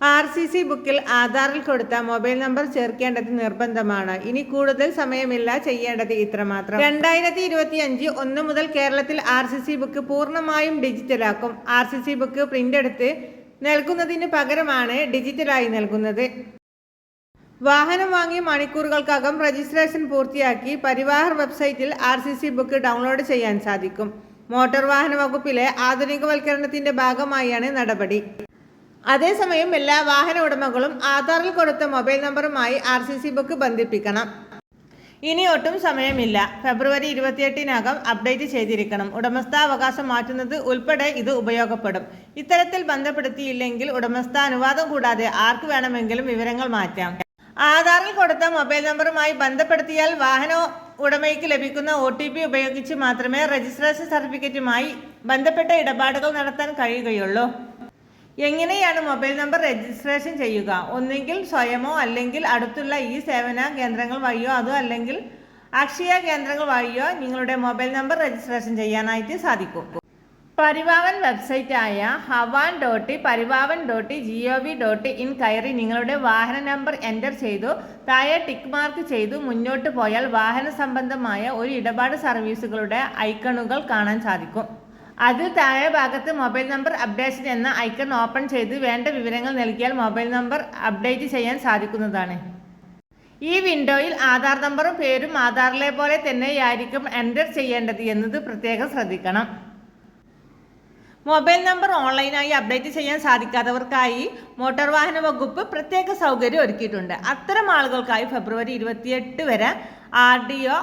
R C C ബുക്കിൽ ആധാറിൽ കൊടുത്ത mobile number ചേർക്കേണ്ടത് നിർബന്ധമാണ്. ഇനി കൂടുതൽ സമയമില്ല ചെയ്യേണ്ടത് ഇത്രമാത്രം. രണ്ടായിരത്തി ഇരുപത്തി അഞ്ച് ഒന്ന് മുതൽ കേരളത്തിൽ ആർ സി സി ബുക്ക് പൂർണമായും ഡിജിറ്റലാക്കും. R C C book print എടുത്ത് നൽകുന്നതിന് പകരമാണ് ഡിജിറ്റലായി നൽകുന്നത്. വാഹനം വാങ്ങിയ മണിക്കൂറുകൾക്കകം രജിസ്ട്രേഷൻ പൂർത്തിയാക്കി പരിവാഹർ വെബ്സൈറ്റിൽ R C C book download ചെയ്യാൻ സാധിക്കും. മോട്ടോർ വാഹന വകുപ്പിലെ ആധുനികവൽക്കരണത്തിന്റെ ഭാഗമായാണ് നടപടി. അതേസമയം എല്ലാ വാഹന ഉടമകളും ആധാറിൽ കൊടുത്ത മൊബൈൽ നമ്പറുമായി ആർ സി സി ബുക്ക് ബന്ധിപ്പിക്കണം. ഇനി ഒട്ടും സമയമില്ല. ഫെബ്രുവരി ഇരുപത്തിയെട്ടിനകം അപ്ഡേറ്റ് ചെയ്തിരിക്കണം. ഉടമസ്ഥാവകാശം മാറ്റുന്നത് ഉൾപ്പെടെ ഇത് ഉപയോഗപ്പെടും. ഇത്തരത്തിൽ ബന്ധപ്പെടുത്തിയില്ലെങ്കിൽ ഉടമസ്ഥ അനുവാദം കൂടാതെ ആർക്ക് വേണമെങ്കിലും വിവരങ്ങൾ മാറ്റാം. ആധാറിൽ കൊടുത്ത മൊബൈൽ നമ്പറുമായി ബന്ധപ്പെടുത്തിയാൽ വാഹന ഉടമയ്ക്ക് ലഭിക്കുന്ന ഒ ടി പി ഉപയോഗിച്ച് മാത്രമേ രജിസ്ട്രേഷൻ സർട്ടിഫിക്കറ്റുമായി ബന്ധപ്പെട്ട ഇടപാടുകൾ നടത്താൻ കഴിയുകയുള്ളൂ. എങ്ങനെയാണ് മൊബൈൽ നമ്പർ രജിസ്ട്രേഷൻ ചെയ്യുക? ഒന്നുകിൽ സ്വയമോ അല്ലെങ്കിൽ അടുത്തുള്ള ഈ സേവന കേന്ദ്രങ്ങൾ വഴിയോ അതോ അല്ലെങ്കിൽ അക്ഷയ കേന്ദ്രങ്ങൾ വഴിയോ നിങ്ങളുടെ മൊബൈൽ നമ്പർ രജിസ്ട്രേഷൻ ചെയ്യാനായിട്ട് സാധിക്കും. പരിവാവൻ വെബ്സൈറ്റായ ഹവാൻ dot Parivahan dot G O V dot in കയറി നിങ്ങളുടെ വാഹന നമ്പർ എന്റർ ചെയ്തു താഴെ ടിക്ക് മാർക്ക് ചെയ്തു മുന്നോട്ട് പോയാൽ വാഹന സംബന്ധമായ ഒരു ഇടപാട് സർവീസുകളുടെ ഐക്കണുകൾ കാണാൻ സാധിക്കും. അത് താഴെ ഭാഗത്ത് മൊബൈൽ നമ്പർ അപ്ഡേഷൻ എന്ന ഐക്കൺ ഓപ്പൺ ചെയ്ത് വേണ്ട വിവരങ്ങൾ നൽകിയാൽ മൊബൈൽ നമ്പർ അപ്ഡേറ്റ് ചെയ്യാൻ സാധിക്കുന്നതാണ്. ഈ വിൻഡോയിൽ ആധാർ നമ്പറും പേരും ആധാറിലെ പോലെ തന്നെയായിരിക്കും എന്റർ ചെയ്യേണ്ടത് എന്നത് പ്രത്യേകം ശ്രദ്ധിക്കണം. മൊബൈൽ നമ്പർ ഓൺലൈനായി അപ്ഡേറ്റ് ചെയ്യാൻ സാധിക്കാത്തവർക്കായി മോട്ടോർ വാഹന വകുപ്പ് പ്രത്യേക സൗകര്യം ഒരുക്കിയിട്ടുണ്ട്. അത്തരം ആളുകൾക്കായി ഫെബ്രുവരി ഇരുപത്തിയെട്ട് വരെ ആർ ഡി ഒ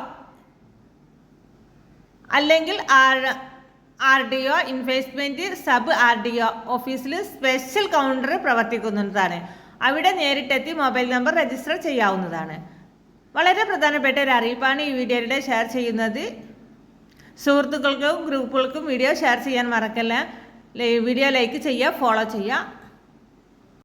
അല്ലെങ്കിൽ R R D O investment sub R D O ഓഫീസിൽ സ്പെഷ്യൽ കൗണ്ടർ പ്രവർത്തിക്കുന്നതാണ്. അവിടെ നേരിട്ടെത്തി മൊബൈൽ നമ്പർ രജിസ്റ്റർ ചെയ്യാവുന്നതാണ്. വളരെ പ്രധാനപ്പെട്ട ഒരു അറിയിപ്പാണ് ഈ വീഡിയോയുടെ ഷെയർ ചെയ്യുന്നത്. സുഹൃത്തുക്കൾക്കും ഗ്രൂപ്പുകൾക്കും വീഡിയോ ഷെയർ ചെയ്യാൻ മറക്കല്ല. വീഡിയോ ലൈക്ക് ചെയ്യുക ഫോളോ ചെയ്യുക.